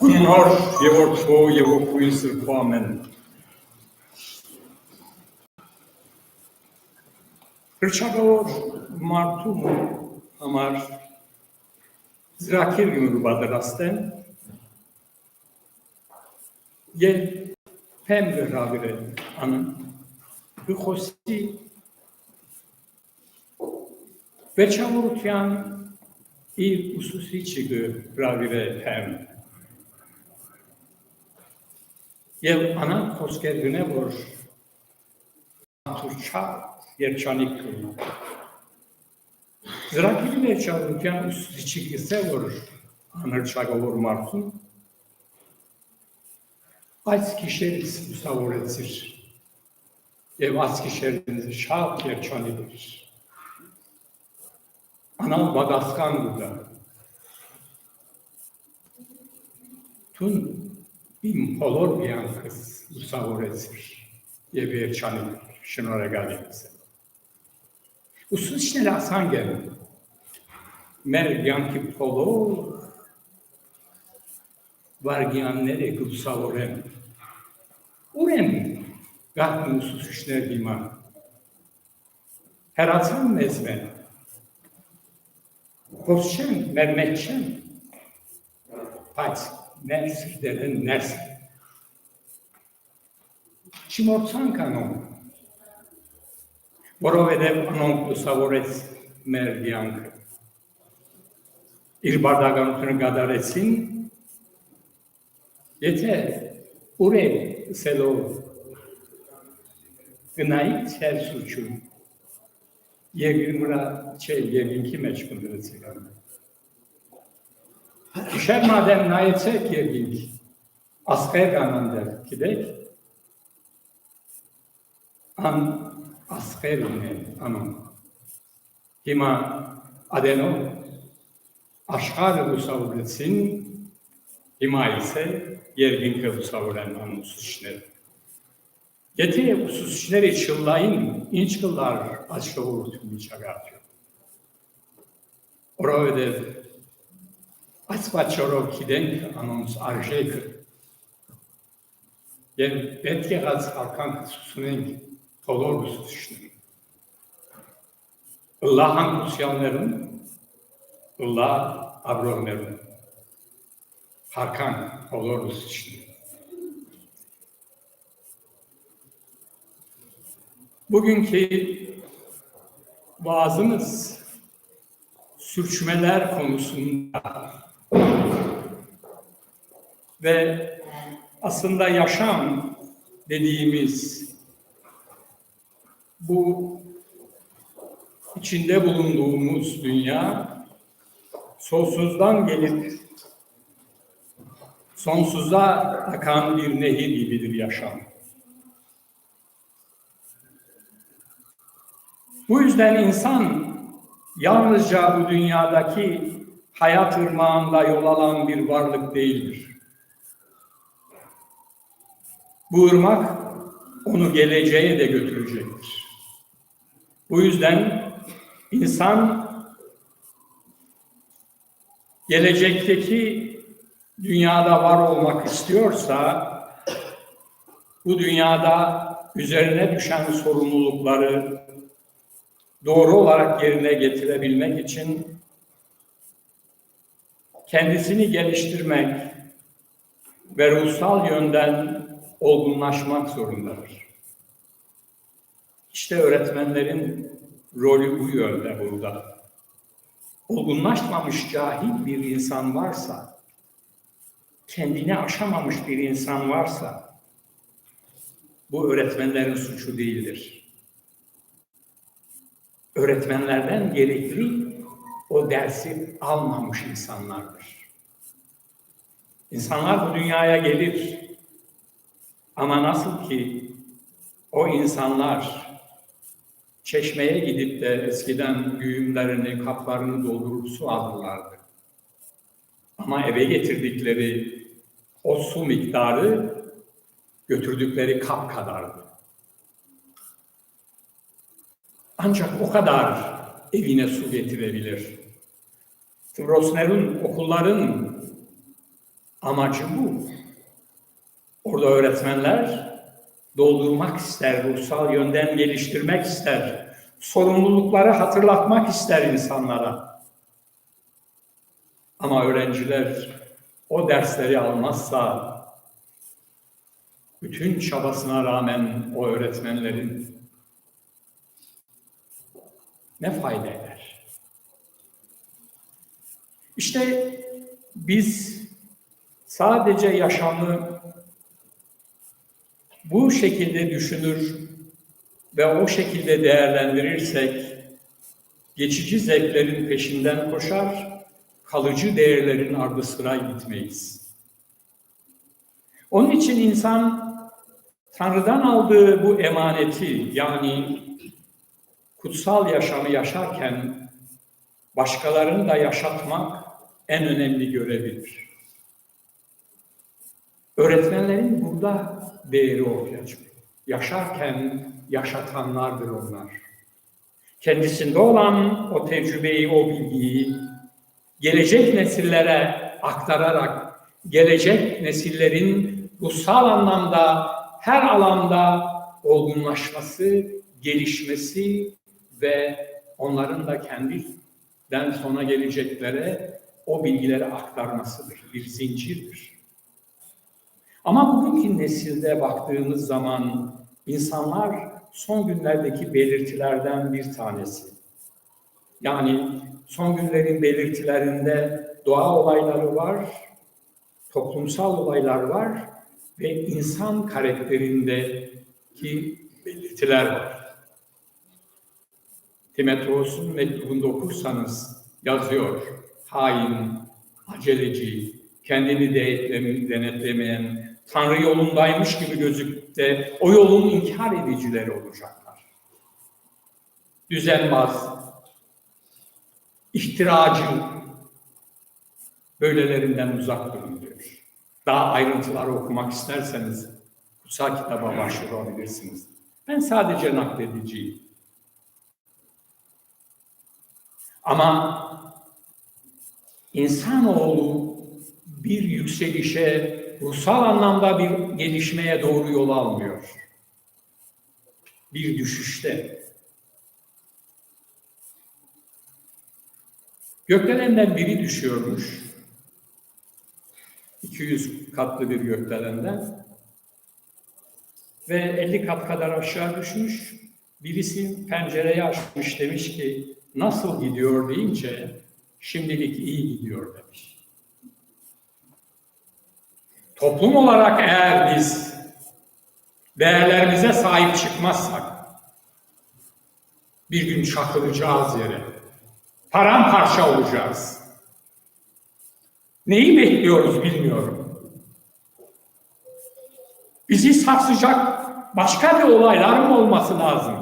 Gunnar его Тво, его Хуисер Памен. Rıçagavor Martum Amar Zrakir Yumrubadır asten. Ye pembe rabire anın. Bu hosti ve çavurtyan il ususi çıgı rabire pem. Եվ անանք խոսքեր գնե, որ անթուրջա երջանիք կրնա։ Զրակիլին է չարության ուսրիչի գիսե, որ անհրճակավոր մարդում այս գիշերից ուսավորեցիր և այս գիշերից շատ երջանիք էր։ Անան բադասկան գուտա։ Թուն Impolobian usaurezir diye bir çanı Şınora Galimiz'e. Usul içine lasan geldi. Mergian ki polo vargian nere gutsavorem. Urem gatmı usus içine bima. Heratan mezmen. Kosçen, mermetçen. Paz. nəsil dedin դե, nəsil. Չմորցանք անոն, որովհետև անոն լուսավորեց մեր դյանքը։ Իր բարդականությունը գադարեցին, եթե ուրել սելով գնայիք ծերսություն, եգրմրա չէ, եգինքի մեջ կնդրեցիք անոն։ Şer madem nayetsek yerdik, asker kanandır gidek, an asker yine anam. Hima adeno aşkar bu savretsin, hima ise yergin ke bu savren anusuşner. Geti ususuşneri çıllayın, inç kıllar açka vurutun çagatıyor. Orada Այս պատճառով գիտենք անոնց արժեքը եւ պետք եղած արքանք ցուցունենք բոլոր ուսուցիչներին։ Allah հանգուցյալներուն, Allah abrogներուն, հարքան բոլոր ուսուցիչներին։ Bugünkü vaazımız sürçmeler konusunda ve aslında yaşam dediğimiz bu içinde bulunduğumuz dünya sonsuzdan gelip sonsuza akan bir nehir gibidir yaşam. Bu yüzden insan yalnızca bu dünyadaki hayat ırmağında yol alan bir varlık değildir. Bu ırmak onu geleceğe de götürecektir. Bu yüzden insan gelecekteki dünyada var olmak istiyorsa bu dünyada üzerine düşen sorumlulukları doğru olarak yerine getirebilmek için kendisini geliştirmek ve ruhsal yönden olgunlaşmak zorundadır. İşte öğretmenlerin rolü bu yönde burada. Olgunlaşmamış cahil bir insan varsa, kendini aşamamış bir insan varsa, bu öğretmenlerin suçu değildir. Öğretmenlerden gerekli o dersi almamış insanlardır. İnsanlar bu dünyaya gelir ama nasıl ki o insanlar çeşmeye gidip de eskiden güğümlerini, kaplarını doldurup su alırlardı. Ama eve getirdikleri o su miktarı götürdükleri kap kadardı. Ancak o kadar evine su getirebilir. Trosner'in okulların Amacı bu. Orada öğretmenler doldurmak ister, ruhsal yönden geliştirmek ister, sorumlulukları hatırlatmak ister insanlara. Ama öğrenciler o dersleri almazsa bütün çabasına rağmen o öğretmenlerin ne fayda eder? İşte biz sadece yaşamı bu şekilde düşünür ve o şekilde değerlendirirsek geçici zevklerin peşinden koşar, kalıcı değerlerin ardı sıra gitmeyiz. Onun için insan Tanrı'dan aldığı bu emaneti yani kutsal yaşamı yaşarken başkalarını da yaşatmak en önemli görevidir. Öğretmenlerin burada değeri ortaya. Yaşarken yaşatanlardır onlar. Kendisinde olan o tecrübeyi, o bilgiyi gelecek nesillere aktararak gelecek nesillerin ruhsal anlamda her alanda olgunlaşması, gelişmesi ve onların da kendinden sonra geleceklere o bilgileri aktarmasıdır. Bir zincirdir. Ama bugünkü nesilde baktığımız zaman insanlar son günlerdeki belirtilerden bir tanesi. Yani son günlerin belirtilerinde doğa olayları var, toplumsal olaylar var ve insan karakterindeki belirtiler var. Timoteos'un mektubunda okursanız yazıyor. Hain, aceleci, kendini denetlemeyen, Tanrı yolundaymış gibi gözüküp de o yolun inkar edicileri olacaklar. Düzenbaz, ihtiracı, böylelerinden uzak durun diyor. Daha ayrıntıları okumak isterseniz kutsal kitaba başvurabilirsiniz. Ben sadece naklediciyim. Ama insanoğlu bir yükselişe, ruhsal anlamda bir gelişmeye doğru yol almıyor. Bir düşüşte. Gökdelenden biri düşüyormuş. 200 katlı bir gökdelenden. Ve 50 kat kadar aşağı düşmüş. Birisi pencereyi açmış demiş ki nasıl gidiyor deyince şimdilik iyi gidiyor demiş. Toplum olarak eğer biz değerlerimize sahip çıkmazsak bir gün çakılacağız yere. Paramparça olacağız. Neyi bekliyoruz bilmiyorum. Bizi sarsacak başka bir olaylar mı olması lazım?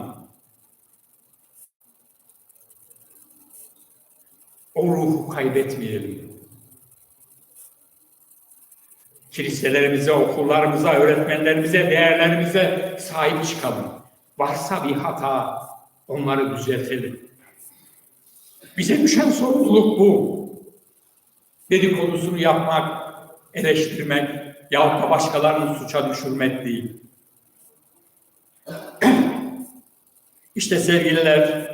O ruhu kaybetmeyelim. Kiliselerimize, okullarımıza, öğretmenlerimize, değerlerimize sahip çıkalım. Varsa bir hata onları düzeltelim. Bize düşen sorumluluk bu. Dedikodusunu yapmak, eleştirmek yahut da başkalarını suça düşürmek değil. İşte sevgililer,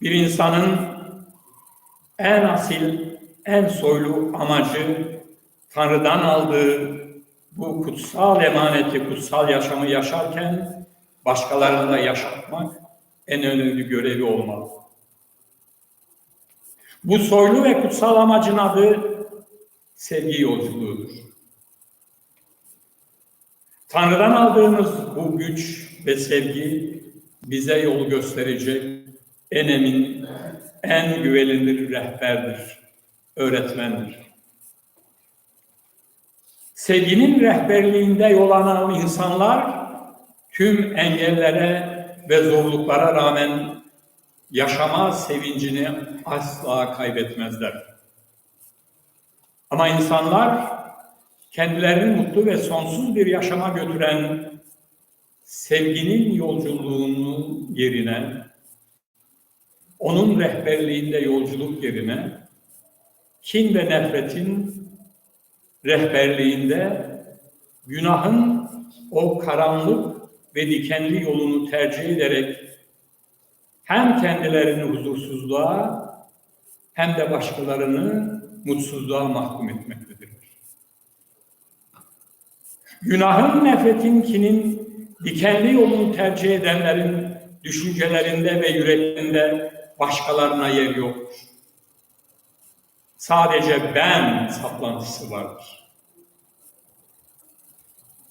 bir insanın en asil, en soylu amacı Tanrı'dan aldığı bu kutsal emaneti, kutsal yaşamı yaşarken başkalarını da yaşatmak en önemli görevi olmalı. Bu soylu ve kutsal amacın adı sevgi yolculuğudur. Tanrı'dan aldığımız bu güç ve sevgi bize yol gösterecek en emin, en güvenilir rehberdir, öğretmendir. Sevginin rehberliğinde yol alan insanlar tüm engellere ve zorluklara rağmen yaşama sevincini asla kaybetmezler. Ama insanlar kendilerini mutlu ve sonsuz bir yaşama götüren sevginin yolculuğunu yerine, onun rehberliğinde yolculuk yerine kin ve nefretin rehberliğinde günahın o karanlık ve dikenli yolunu tercih ederek hem kendilerini huzursuzluğa hem de başkalarını mutsuzluğa mahkum etmektedirler. Günahın nefretinkinin dikenli yolunu tercih edenlerin düşüncelerinde ve yüreklerinde başkalarına yer yoktur. Sadece ben saplantısı vardır.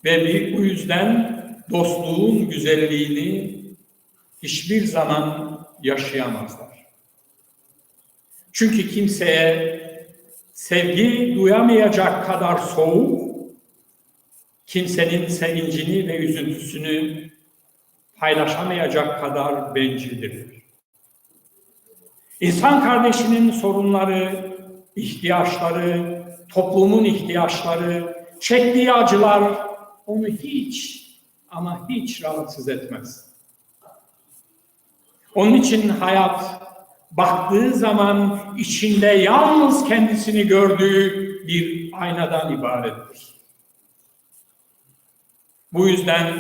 Ve bir, bu yüzden dostluğun güzelliğini hiçbir zaman yaşayamazlar. Çünkü kimseye sevgi duyamayacak kadar soğuk, kimsenin sevincini ve üzüntüsünü paylaşamayacak kadar bencildir. İnsan kardeşinin sorunları, ihtiyaçları, toplumun ihtiyaçları, çektiği acılar onu hiç ama hiç rahatsız etmez. Onun için hayat baktığı zaman içinde yalnız kendisini gördüğü bir aynadan ibarettir. Bu yüzden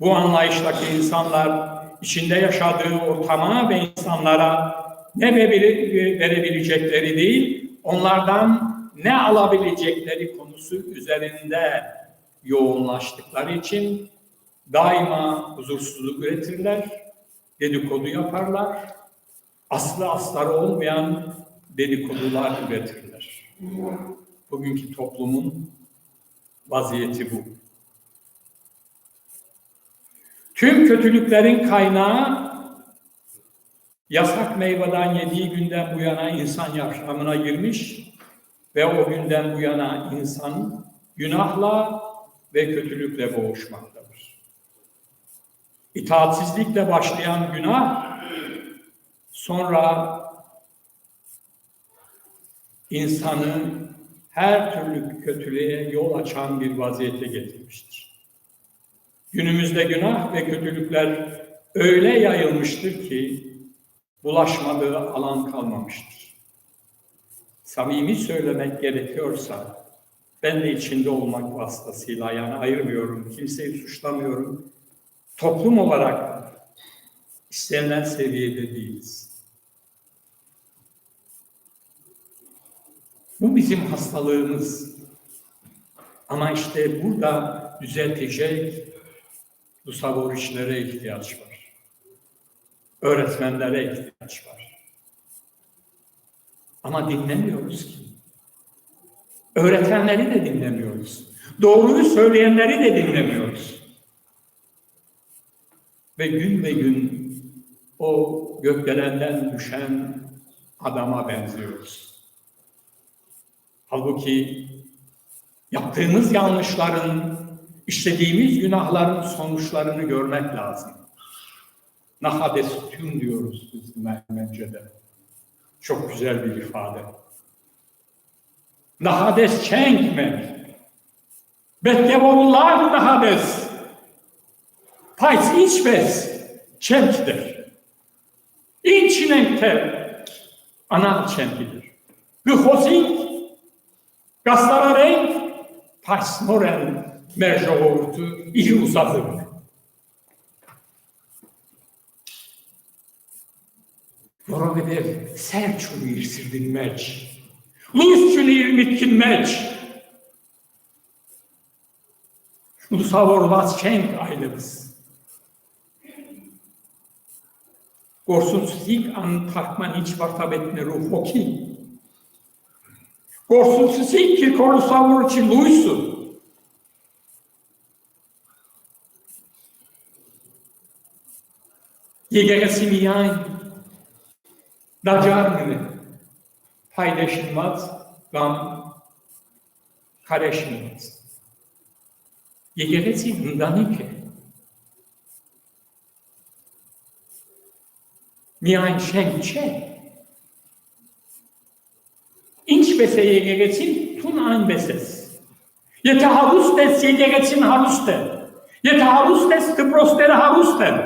bu anlayıştaki insanlar içinde yaşadığı ortama ve insanlara ne verebilecekleri değil, onlardan ne alabilecekleri konusu üzerinde yoğunlaştıkları için daima huzursuzluk üretirler, dedikodu yaparlar, aslı asları olmayan dedikodular üretirler. Bugünkü toplumun vaziyeti bu. Tüm kötülüklerin kaynağı yasak meyveden yediği günden bu yana insan yaşamına girmiş ve o günden bu yana insan günahla ve kötülükle boğuşmaktadır. İtaatsizlikle başlayan günah sonra insanı her türlü kötülüğe yol açan bir vaziyete getirmiştir. Günümüzde günah ve kötülükler öyle yayılmıştır ki bulaşmadığı alan kalmamıştır. Samimi söylemek gerekiyorsa ben de içinde olmak vasıtasıyla yani ayırmıyorum, kimseyi suçlamıyorum. Toplum olarak istenilen seviyede değiliz. Bu bizim hastalığımız. Ama işte burada düzeltecek bu sabır işlere ihtiyaç var. Öğretmenlere ihtiyaç var. Ama dinlemiyoruz ki. Öğretenleri de dinlemiyoruz. Doğruyu söyleyenleri de dinlemiyoruz. Ve gün ve gün o gökdelenden düşen adama benziyoruz. Halbuki yaptığımız yanlışların, işlediğimiz günahların sonuçlarını görmek lazım. Nahadestün diyoruz biz Ermenice'de. Çok güzel bir ifade. Nahades çenkmek. Betgevorullar nahades. Pajs içbes. Çemkdir. İçinekte ana çemkidir. Gıhosink Gastara renk pasmoren merjovortu iyi uzadık. Jorovedev serču irsirdin meč. Lusčuni mitkin meč. Lusavor Vaschenk ailemiz. Gorsunsuzlik an takmaniç vartabetne ruhoki. Gorsunsuzlik kirkolu savur için դաջարն է փայլեշնված կամ քարեշնված եկեղեցին ընտանիք է միայն շենք չէ ինչպես է եկեղեցին թուն այնպես է եթե հարուստ ես եկեղեցին հարուստ է եթե հարուստ ես դպրոցները հարուստ են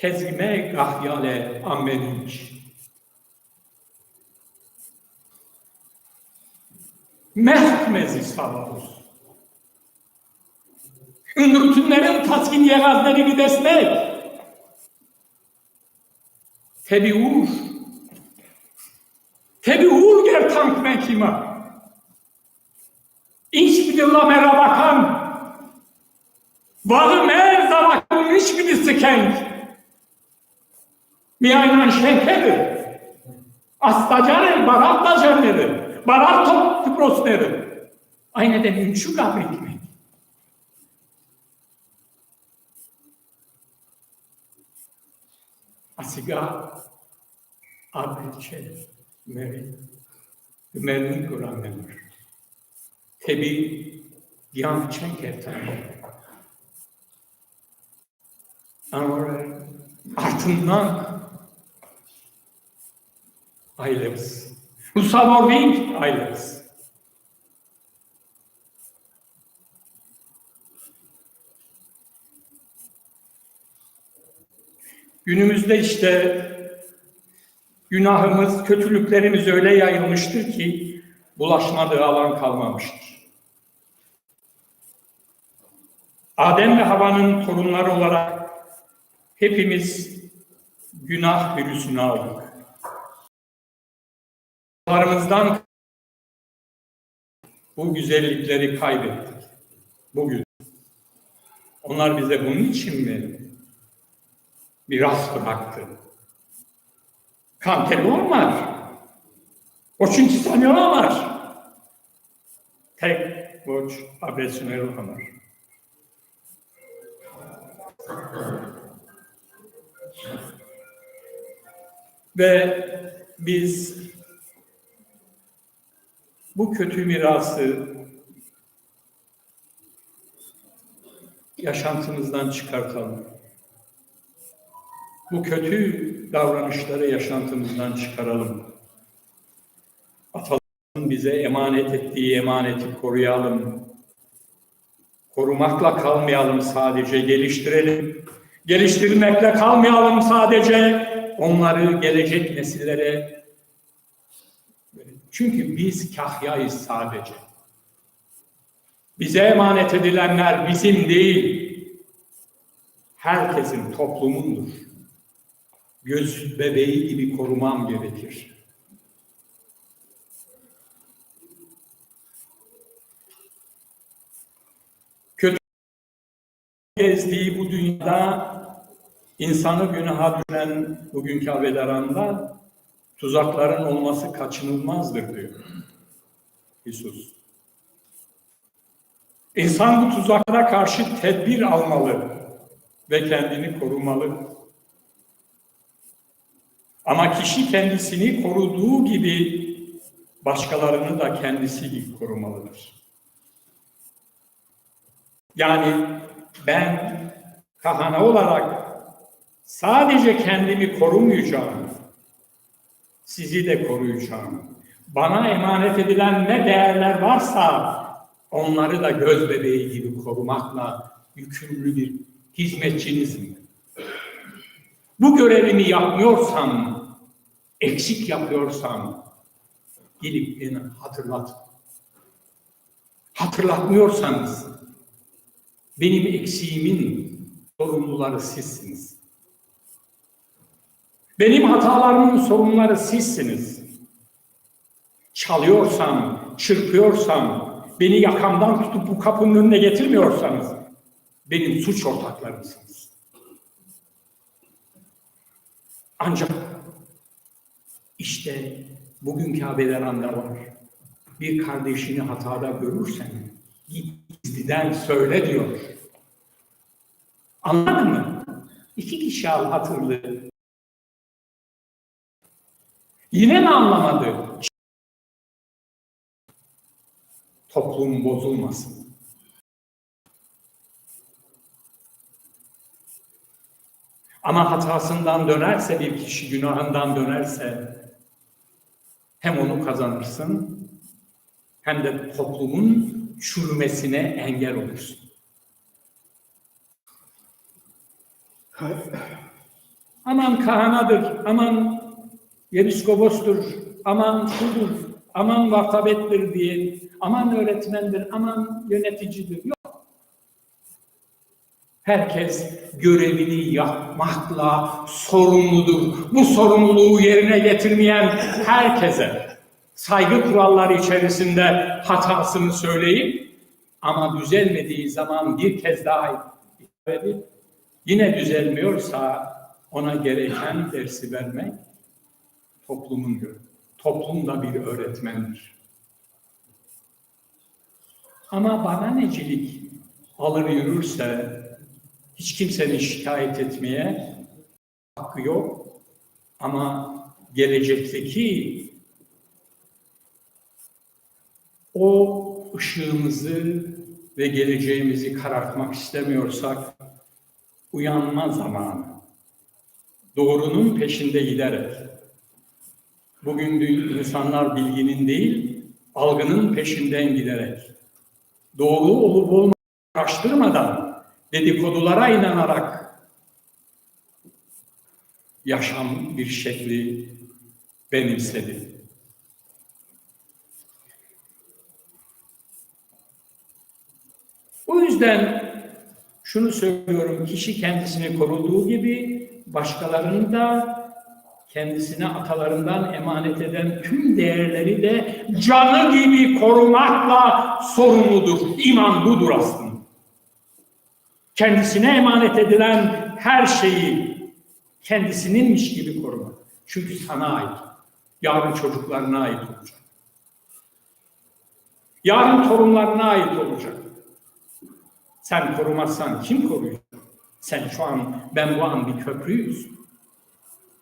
Kezime Gahyale Ammenünç. Mehmezi Savavuz. Ün rutinlerin taskin yegazleri bir destek. Tebiur. Tebiur ger tank mekima. İnş bidilla merabakan. Varı mer zavakın iş bidisi kenk. Bir aynan şenkedir. Astacanır, barak tacanır. Barak top tıprosları. Aynı de mümkün gabrik mi? Asiga abriçe meri Ümer'in Kur'an'dır. Tebi yan çenkerten. Ama ardından ailemiz. Usavorving ailemiz. Günümüzde işte günahımız, kötülüklerimiz öyle yayılmıştır ki bulaşmadığı alan kalmamıştır. Adem ve Havva'nın torunları olarak hepimiz günah virüsünü aldık. Baharımızdan bu güzellikleri kaybettik bugün. Onlar bize bunun için mi miras bıraktı? Kantelor var. Koçun Tisanyola var. Tek koç Abesinoyla var. Ve biz bu kötü mirası yaşantımızdan çıkartalım. Bu kötü davranışları yaşantımızdan çıkaralım. Atalarımızın bize emanet ettiği emaneti koruyalım. Korumakla kalmayalım sadece, geliştirelim. Geliştirmekle kalmayalım sadece. Onları gelecek nesillere çünkü biz kahyayız sadece. Bize emanet edilenler bizim değil, herkesin toplumundur. Göz bebeği gibi korumam gerekir. Kötü gezdiği bu dünyada insanı günaha düşen bugünkü Avedaran'da tuzakların olması kaçınılmazdır diyor İsus. İnsan bu tuzaklara karşı tedbir almalı ve kendini korumalı. Ama kişi kendisini koruduğu gibi başkalarını da kendisi gibi korumalıdır. Yani ben kahana olarak sadece kendimi korumayacağım, sizi de koruyacağım. Bana emanet edilen ne değerler varsa onları da göz bebeği gibi korumakla yükümlü bir hizmetçinizim. Bu görevimi yapmıyorsam, eksik yapıyorsam gelip beni hatırlat. Hatırlatmıyorsanız benim eksiğimin sorumluları sizsiniz. Benim hatalarımın sorumluları sizsiniz. Çalıyorsam, çırpıyorsam, beni yakamdan tutup bu kapının önüne getirmiyorsanız benim suç ortaklarımsınız. Ancak işte bugün Kabe'leranda var. Bir kardeşini hatada görürsen git gizliden söyle diyor. Anladın mı? İki kişi al hatırlı. Yine mi anlamadı? Toplum bozulmasın. Ama hatasından dönerse bir kişi günahından dönerse hem onu kazanırsın hem de toplumun çürümesine engel olursun. Aman kahanadır, aman Yepiskopostur, aman şudur, aman vakabettir diye, aman öğretmendir, aman yöneticidir. Yok. Herkes görevini yapmakla sorumludur. Bu sorumluluğu yerine getirmeyen herkese saygı kuralları içerisinde hatasını söyleyip ama düzelmediği zaman bir kez daha edip yine düzelmiyorsa ona gereken dersi vermek toplumun görevi. Toplum da bir öğretmendir. Ama bana necilik alır yürürse hiç kimsenin şikayet etmeye hakkı yok. Ama gelecekteki o ışığımızı ve geleceğimizi karartmak istemiyorsak uyanma zamanı. Doğrunun peşinde giderek. Bugün insanlar bilginin değil, algının peşinden giderek. Doğru olup olmadığını araştırmadan, dedikodulara inanarak yaşam bir şekli benimsedi. O yüzden şunu söylüyorum, kişi kendisini koruduğu gibi başkalarını da kendisine atalarından emanet eden tüm değerleri de canı gibi korumakla sorumludur. İman budur aslında. Kendisine emanet edilen her şeyi kendisininmiş gibi korumak. Çünkü sana ait. Yarın çocuklarına ait olacak. Yarın torunlarına ait olacak. Sen korumazsan kim koruyacak? Sen şu an, ben bu an bir köprüyüz.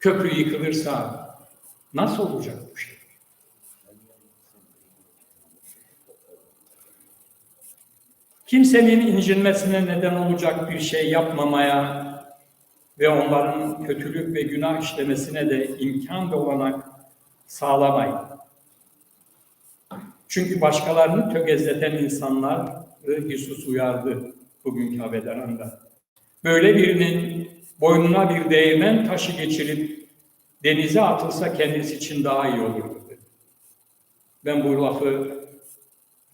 Köprü yıkılırsa nasıl olacak bu şey? Kimsenin incinmesine neden olacak bir şey yapmamaya ve onların kötülük ve günah işlemesine de imkan ve olanak sağlamayın. Çünkü başkalarını tökezleten insanları Jesus uyardı bugünkü haberlerinde. Böyle birinin boynuna bir değirmen taşı geçirip denize atılsa kendisi için daha iyi olurdu. Dedi. Ben bu lafı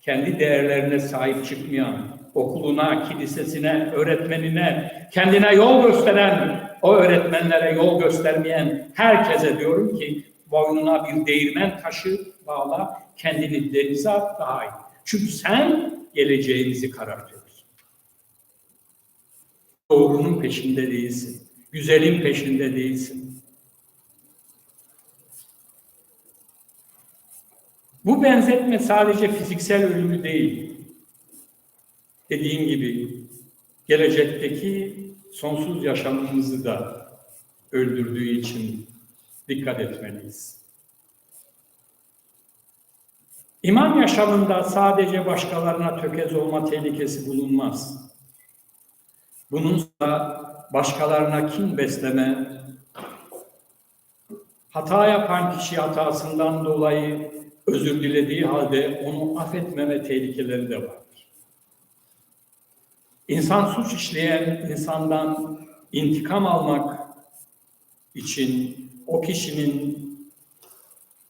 kendi değerlerine sahip çıkmayan, okuluna, kilisesine, öğretmenine, kendine yol gösteren, o öğretmenlere yol göstermeyen herkese diyorum ki boynuna bir değirmen taşı bağla, kendini denize at daha iyi. Çünkü sen geleceğinizi karartıyorsun. Doğrunun peşinde değilsin. Güzelin peşinde değilsin. Bu benzetme sadece fiziksel ölümü değil. Dediğim gibi gelecekteki sonsuz yaşamımızı da öldürdüğü için dikkat etmeliyiz. İman yaşamında sadece başkalarına tökez olma tehlikesi bulunmaz. Bununla başkalarına kin besleme, hata yapan kişi hatasından dolayı özür dilediği halde onu affetmeme tehlikeleri de vardır. İnsan suç işleyen insandan intikam almak için o kişinin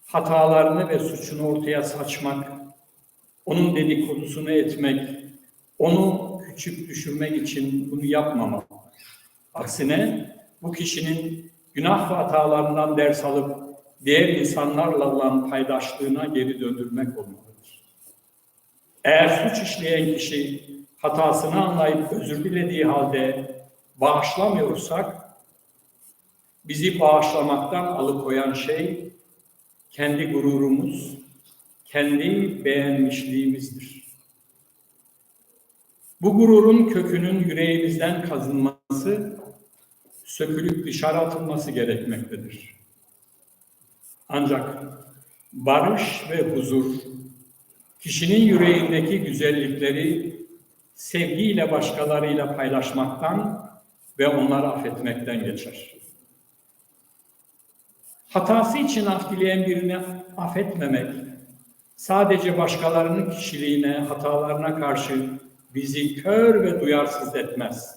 hatalarını ve suçunu ortaya saçmak, onun dedikodusunu etmek, onu küçük düşürmek için bunu yapmamalı. Aksine bu kişinin günah ve hatalarından ders alıp diğer insanlarla olan paydaşlığına geri döndürmek olmalıdır. Eğer suç işleyen kişi hatasını anlayıp özür dilediği halde bağışlamıyorsak, bizi bağışlamaktan alıkoyan şey kendi gururumuz, kendi beğenmişliğimizdir. Bu gururun kökünün yüreğimizden kazınması, sökülüp dışarı atılması gerekmektedir. Ancak barış ve huzur, kişinin yüreğindeki güzellikleri sevgiyle başkalarıyla paylaşmaktan ve onları affetmekten geçer. Hatası için af dileyen birini affetmemek, sadece başkalarının kişiliğine, hatalarına karşı bizi kör ve duyarsız etmez.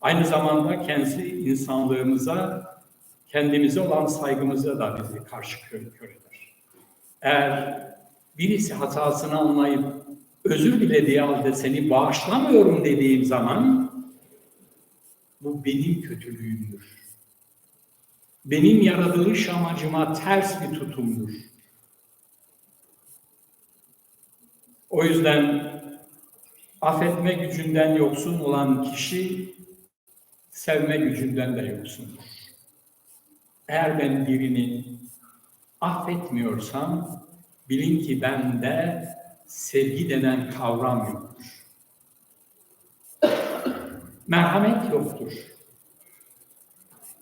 Aynı zamanda kendi insanlığımıza, kendimize olan saygımıza da bizi karşı kör, kör eder. Eğer birisi hatasını anlayıp özür dilediği halde seni bağışlamıyorum dediğim zaman bu benim kötülüğümdür. Benim yaratılış amacıma ters bir tutumdur. O yüzden affetme gücünden yoksun olan kişi sevme gücünden de yoksundur. Eğer ben birini affetmiyorsam bilin ki bende sevgi denen kavram yoktur. Merhamet yoktur.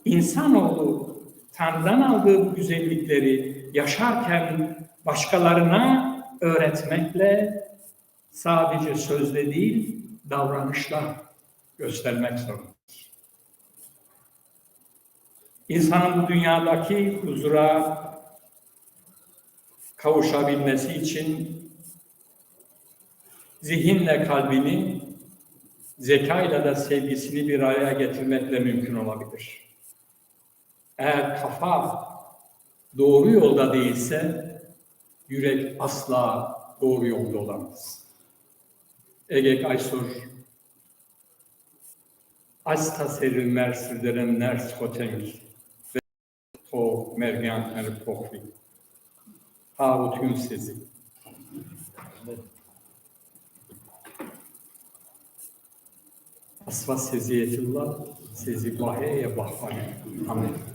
İnsanoğlu Tanrı'dan aldığı bu güzellikleri yaşarken başkalarına öğretmekle sadece sözle değil davranışla göstermek zorundadır. İnsanın bu dünyadaki huzura kavuşabilmesi için zihinle kalbini, zekayla da sevgisini bir araya getirmekle mümkün olabilir. Eğer kafa doğru yolda değilse, yürek asla doğru yolda olamaz. Ege Aysur, Asta seril mersirderen ners hotengs, ve to mergan er pokri. Havut sezi. Asva seziyetullah, sezi baheye bahane. Amin.